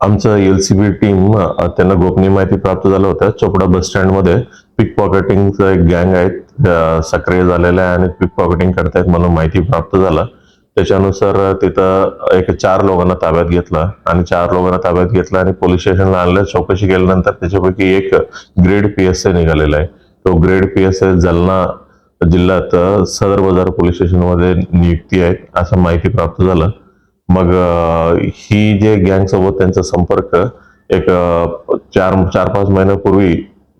आमचं L C B team त्यांना गोपनीय माहिती प्राप्त झालं होतं. चोपडा बस स्टँडमध्ये पिक पॉकेटिंगचं एक गँग आहेत. सक्रिय झालेलं आहे आणि पिक पॉकेटिंग करतायत म्हणून माहिती प्राप्त झालं. त्याच्यानुसार तिथं एक चार लोकांना ताब्यात घेतलं आणि चार लोकांना ताब्यात घेतलं आणि पोलीस स्टेशनला आणलं. चौकशी केल्यानंतर त्याच्यापैकी एक ग्रेड पी एस आय निघालेला आहे. तो grade P S I Jalna जिल्ह्यात सदर बाजार पोलीस स्टेशनमध्ये नियुक्ती आहे असं माहिती प्राप्त झालं. मग ही जे गँग सोबत त्यांचा संपर्क एक चार चार पाच महिन्यापूर्वी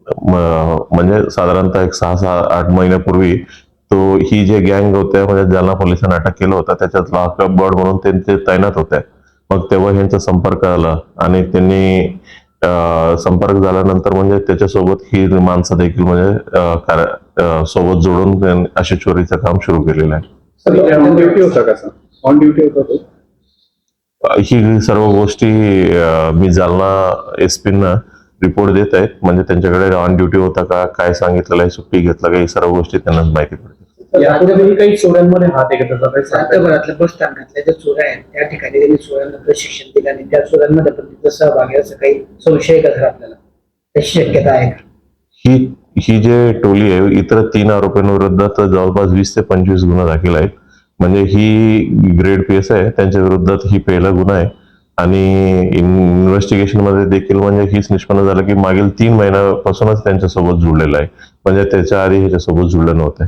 म- म्हणजे साधारणतः एक सहा सहा आठ महिन्यापूर्वी तो ही जे गँग होते म्हणजे जालना पोलिसांनी अटक केलं होतं त्याच्यात लॉकअप बर्ड म्हणून त्यांचे तैनात होते. मग तेव्हा ह्यांचा संपर्क आला आणि त्यांनी संपर्क झाल्यानंतर म्हणजे त्याच्यासोबत ही माणसं देखील म्हणजे सोबत जोडून त्यांनी असे चोरीचं काम सुरू केलेलं आहे. ऑन ड्युटी होता का सर ऑन ड्युटी होता तो. ही सर्व गोष्टी मी जालना एस ना रिपोर्ट देत आहेत. म्हणजे त्यांच्याकडे ऑन ड्युटी होता का काय सांगितलेलं आहे सुट्टी घेतला का ही सर्व गोष्टी त्यांना माहिती पडते काही चोऱ्यांमध्ये हात बस स्थानकातल्या ज्या चोऱ्या आहेत त्या ठिकाणी त्यांनी चोऱ्यांना प्रशिक्षण दिलं आणि त्या चोऱ्यांमध्ये पण तिथं सहभागी आहे असं काही संशय का सर आपल्याला? त्याची शक्यता आहे का? ही ही जे टोली आहे इतर तीन आरोपींविरोधात जवळपास वीस ते पंचवीस गुन्हा दाखल आहेत. म्हणजे ही ग्रेड पी एस आहे त्यांच्या विरोधात ही पहिला गुन्हा आहे. आणि इन्व्हेस्टिगेशनमध्ये देखील म्हणजे हीच निष्पन्न झालं की मागील तीन महिन्यापासूनच त्यांच्यासोबत जुळलेलं आहे. म्हणजे त्याच्या आधी ह्याच्यासोबत जुळलं नव्हतं.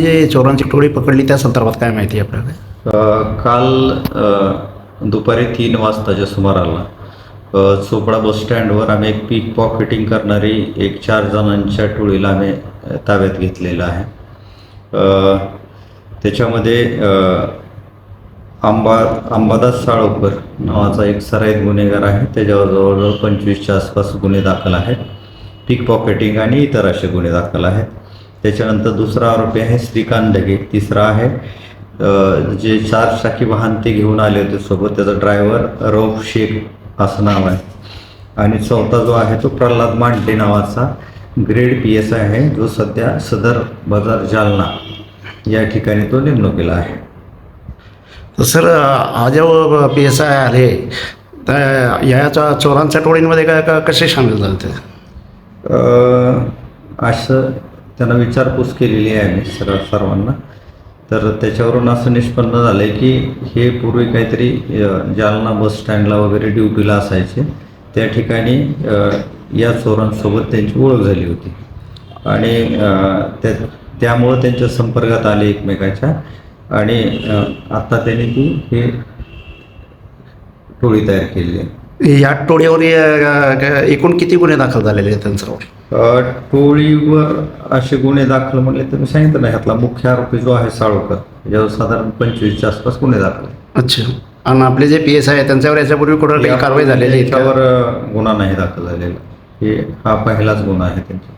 जे चोरांची टोळी पकडली त्या संदर्भात काय माहिती आहे आपल्याला काल दुपारी तीन वाजताच्या सुमाराला चोपडा बस स्टँडवर आम्ही एक पीक पॉकेटिंग करणारी एक चार जणांच्या टोळीला आम्ही ताब्यात घेतलेलं आहे. त्याच्यामध्ये आंबा आंबादास साळोकर नावाचा एक सराईत गुन्हेगार आहे. त्याच्यावर जवळजवळ पंचवीसच्या आसपास गुन्हे दाखल आहेत. पिक पॉकेटिंग आणि इतर असे गुन्हे दाखल आहेत. त्याच्यानंतर दुसरा आरोपी आहे श्रीकांत ढगे तिसरा आहे. जे चार चाकी वाहन ते घेऊन आले होते सोबत त्याचा ड्रायव्हर रौफ शेख असं नाव आहे. आणि चौथा जो आहे तो प्रल्हाद मांडे नावाचा ग्रेड पी एस आय आहे जो सध्या सदर बाजार जालना या ठिकाणी तो नेमणुकीला आहे. तर सर हा जो पी एस आय आले तर याच्या चोरांच्या टोळींमध्ये काय का कसे सामील झाले असं त्यांना विचारपूस केलेली आहे आम्ही सर्व सर्वांना. तर त्याच्यावरून असं निष्पन्न झालं आहे की हे पूर्वी काहीतरी जालना बस स्टँडला वगैरे ड्युटीला असायचे. त्या ठिकाणी या चोरांसोबत त्यांची ओळख झाली होती. आणि त्या त्यामुळं त्यांच्या संपर्कात आले एकमेकाच्या. आणि आत्ता त्यांनी ती हे टोळी तयार केली आहे. या टोळीवर एकूण किती गुन्हे दाखल झालेले आहेत त्यांच्यावर अ, टोळीवर असे गुन्हे दाखल म्हणले तर मी सांगितलं ना ह्यातला मुख्य आरोपी जो आहे साळोकर याच्यावर साधारण पंचवीसच्या आसपास गुन्हे दाखल आहे. अच्छा. आणि आपले जे पी एस आय त्यांच्यावर याच्यापूर्वी कुठं काही कारवाई झालेली आहे का? अ, गुन्हा नाही दाखल झालेला. हे हा पहिलाच गुन्हा आहे त्यांचा.